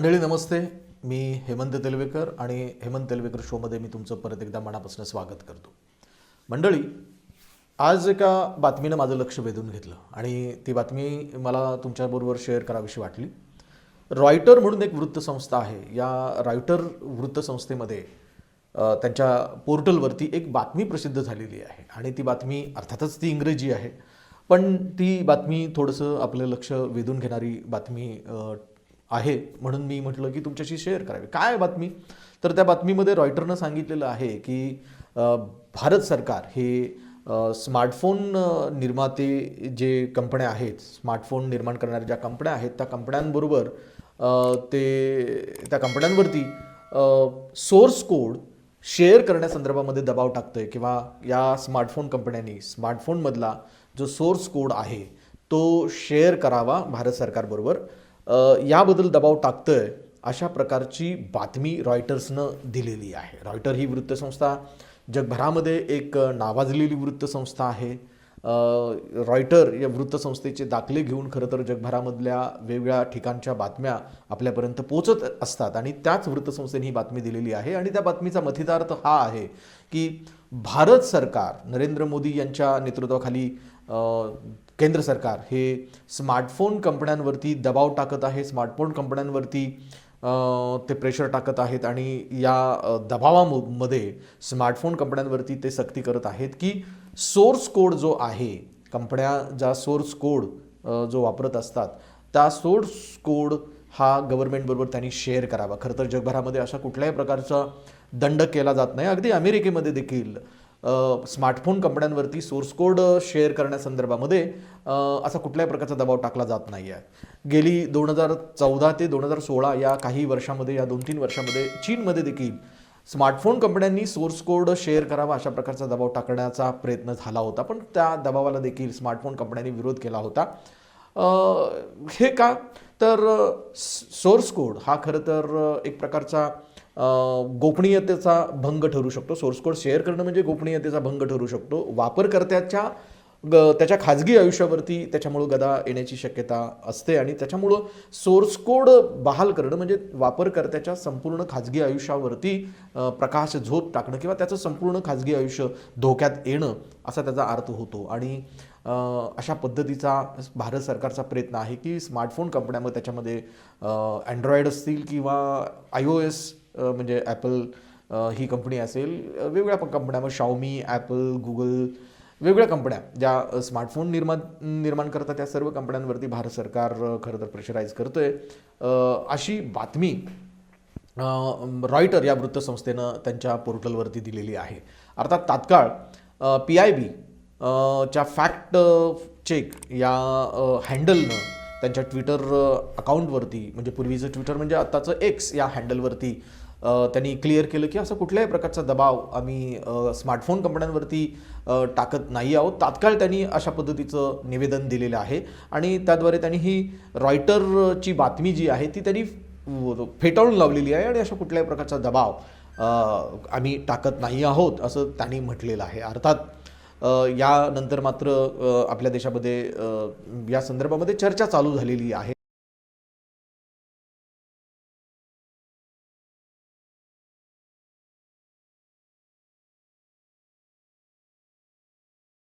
मंडळी नमस्ते. मी हेमंत तेलवेकर आणि हेमंत तेलवेकर शोमध्ये मी तुमचं परत एकदा मनापासून स्वागत करतो. मंडळी आज एका बातमीनं माझं लक्ष वेधून घेतलं आणि ती बातमी मला तुमच्याबरोबर शेअर करावीशी वाटली. रॉयटर म्हणून एक वृत्तसंस्था आहे. या रॉयटर वृत्तसंस्थेमध्ये त्यांच्या पोर्टलवरती एक बातमी प्रसिद्ध झालेली आहे आणि ती बातमी अर्थातच ती इंग्रजी आहे. पण ती बातमी थोडंसं आपलं लक्ष वेधून घेणारी बातमी आहे म्हणून मी म्हटलं की तुमच्याशी शेअर करावी. काय आहे बातमी? तर त्या बातमीमध्ये रॉयटरनं सांगितलेलं आहे की भारत सरकार हे स्मार्टफोन निर्माते जे कंपन्या आहेत स्मार्टफोन निर्माण करणाऱ्या ज्या कंपन्या आहेत त्या कंपन्यांबरोबर ते त्या कंपन्यांवरती सोर्स कोड शेअर करण्यासंदर्भामध्ये दबाव टाकतोय किंवा या स्मार्टफोन कंपन्यांनी स्मार्टफोनमधला जो सोर्स कोड आहे तो शेअर करावा भारत सरकारबरोबर. याबद्दल दबाव टाकतं आहे अशा प्रकारची बातमी रॉयटर्सनं दिलेली आहे. रॉयटर ही वृत्तसंस्था जगभरामध्ये एक नावाजलेली वृत्तसंस्था आहे. रॉयटर या वृत्तसंस्थेचे दाखले घेऊन खरं तर जगभरामधल्या वेगवेगळ्या ठिकाणच्या बातम्या आपल्यापर्यंत पोचत असतात आणि त्याच वृत्तसंस्थेने ही बातमी दिलेली आहे आणि त्या बातमीचा मथितार्थ हा आहे की भारत सरकार नरेंद्र मोदी यांच्या नेतृत्वाखाली केंद्र सरकार हे स्मार्टफोन कंपन्यांवरती दबाव टाकत आहे स्मार्टफोन कंपन्यांवरती ते प्रेशर टाकत आहेत आणि या दबावामध्ये स्मार्टफोन कंपन्यांवरती ते सक्ती करत आहेत की सोर्स कोड जो आहे कंपन्या ज्या सोर्स कोड जो वापरत असतात त्या सोर्स कोड हा गव्हर्नमेंटबरोबर त्यांनी शेअर करावा. खरं तर जगभरामध्ये अशा कुठल्याही प्रकारचा दंड केला जात नाही. अगदी अमेरिकेमध्ये देखील स्मार्टफोन कंपन्यांवरती सोर्स कोड शेअर करण्यासंदर्भामध्ये असा कुठल्याही प्रकारचा दबाव टाकला जात नाही आहे गेली दोन हजार चौदा ते दोन हजार सोळा या काही वर्षामध्ये या दोन तीन वर्षामध्ये चीनमध्ये देखील स्मार्टफोन कंपन्यांनी सोर्स कोड शेअर करावा अशा प्रकारचा दबाव टाकण्याचा प्रयत्न झाला होता. पण त्या दबावाला देखील स्मार्टफोन कंपन्यांनी विरोध केला होता. हे का? तर सोर्स कोड हा खरं तर एक प्रकारचा गोपनीयतेचा भंग ठरू शकतो. सोर्स कोड शेअर करणं म्हणजे गोपनीयतेचा भंग ठरू शकतो. वापरकर्त्याच्या ग त्याच्या खाजगी आयुष्यावरती त्याच्यामुळं गदा येण्याची शक्यता असते आणि त्याच्यामुळं सोर्स कोड बहाल करणं म्हणजे वापरकर्त्याच्या संपूर्ण खाजगी आयुष्यावरती प्रकाश झोत टाकणं किंवा त्याचं संपूर्ण खाजगी आयुष्य धोक्यात येणं असा त्याचा अर्थ होतो. आणि अशा पद्धतीचा भारत सरकारचा प्रयत्न आहे की स्मार्टफोन कंपन्यामध्ये त्याच्यामध्ये अँड्रॉइड असतील किंवा आय ओ एस म्हणजे ॲपल ही कंपनी असेल वेगवेगळ्या कंपन्या मग शाओमी ॲपल गुगल वेगवेगळ्या कंपन्या ज्या स्मार्टफोन निर्माण निर्माण करतात त्या सर्व कंपन्यांवरती भारत सरकार खरं तर प्रेशराईज करतोय. अशी बातमी रॉयटर या वृत्तसंस्थेनं त्यांच्या पोर्टलवरती दिलेली आहे. अर्थात तात्काळ पी आय बी च्या फॅक्ट चेक या हँडलनं त्यांच्या ट्विटर अकाउंटवरती म्हणजे पूर्वीचं ट्विटर म्हणजे आत्ताचं एक्स या हँडलवरती त्यांनी क्लिअर केलं की असं कुठल्याही प्रकारचा दबाव आम्ही स्मार्टफोन कंपन्यांवरती टाकत नाही आहोत. तात्काळ त्यांनी अशा पद्धतीचं निवेदन दिलेलं आहे. आणि त्याद्वारे त्यांनी ही रॉयटरची बातमी जी आहे ती त्यांनी फेटाळून लावलेली आहे आणि अशा कुठल्याही प्रकारचा दबाव आम्ही टाकत नाही आहोत असं त्यांनी म्हटलेलं आहे. अर्थात यानंतर मात्र आपल्या देशामध्ये या संदर्भामध्ये चर्चा चालू झालेली आहे.